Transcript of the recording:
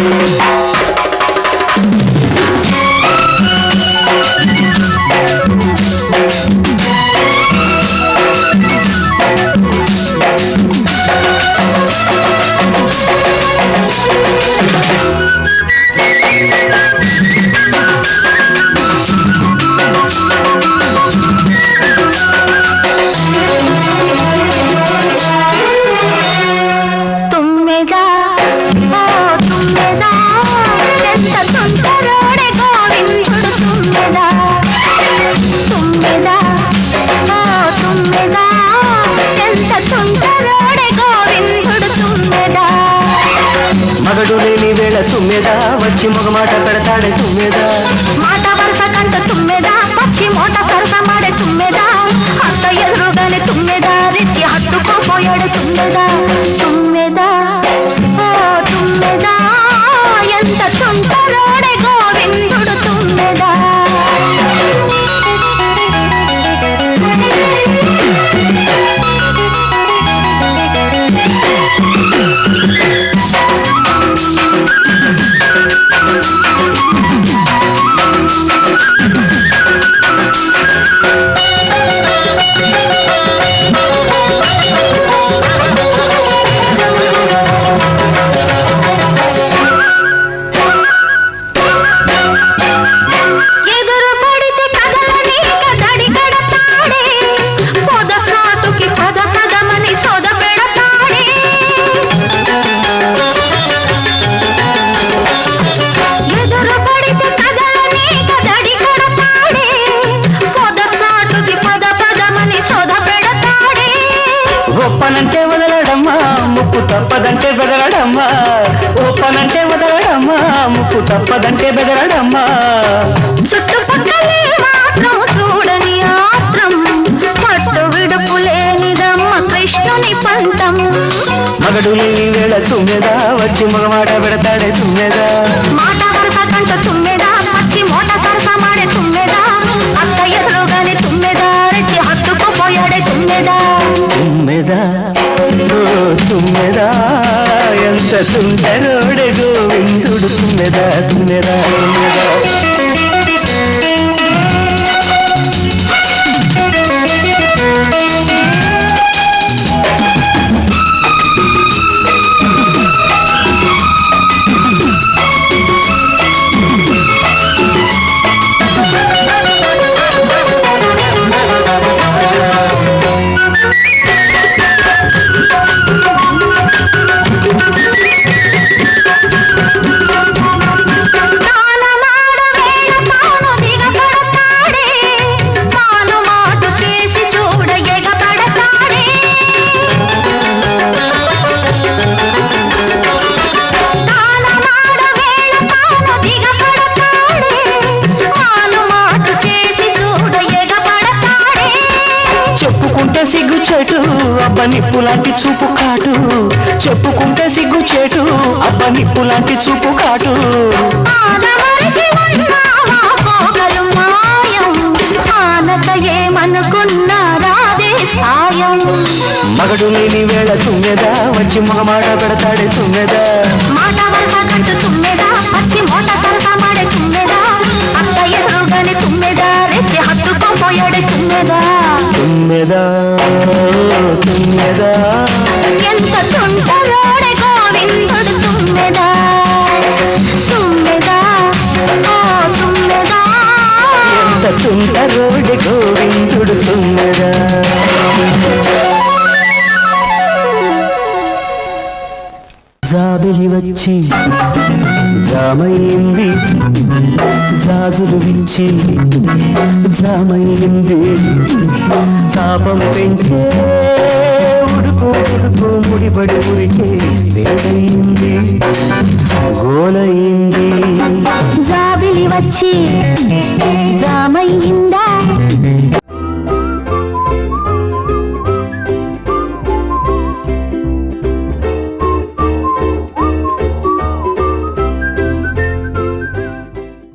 తుమ్మెదా మగడు లేని వేళ తుమ్మెదా? వచ్చి మగమాట పెడతాడే తుమ్మెదా? మాట వరుస కంట తుమ్మెదా? పచ్చి మోట సరస మాడే తుమ్మెదా? అత్త ఎదురుగానే తుమ్మెదా? రిచ్చి హత్తుకోపోయాడు తుమ్మెదా? తప్పదంటే బెదరడమ్మా. చుట్టుపక్కలే మాత్రం చూడని ఆత్రం. పట్టు విడుపు లేనిదమ్మ కృష్ణుని పంతం. మగడు లేని వేళ తుమ్మెదా వచ్చి మగమాట పెడతాడే తుమ్మెదా. మాట వరుస కంట ఎంత సుందరోడే గోవిందుడు తుమ్మెదా తుమ్మెదా తుమ్మెదా. చెప్పుకుంటే సిగ్గు చెటు అబ్బ నిప్పు లాంటి చూపు కాటు. చెప్పుకుంటే సిగ్గు చెటు అబ్బ నిప్పు లాంటి చూపు కాటు. మగడు లేని వేళ తుమ్మెదా వచ్చి మగమాట పెడతాడే తుమ్మెదా. మాట వరుస కంటూ తుమ్మెదా పచ్చి మోట సరస మాడే తుమ్మెదా. అత్త ఎదురుగానే తుమ్మెదా రెచ్చి హత్తుకోపోయాడే తుమ్మెదా. తుమ్మెదా తుమ్మెదా. ఎంత తుంటరోడే గోవిందుడు తుమ్మెదా తుమ్మెదా ఓ తుమ్మెదా. ఎంత తుంటరోడి గోవిందుడు తుమ్మెదా. జాబిలి వచ్చి జామైంది జాజులు విచ్చి జామైంది. తాపం పెంచే ఉడుకు ఉడుకు ముడిపడి ఉరికే వేడయింది గోలయింది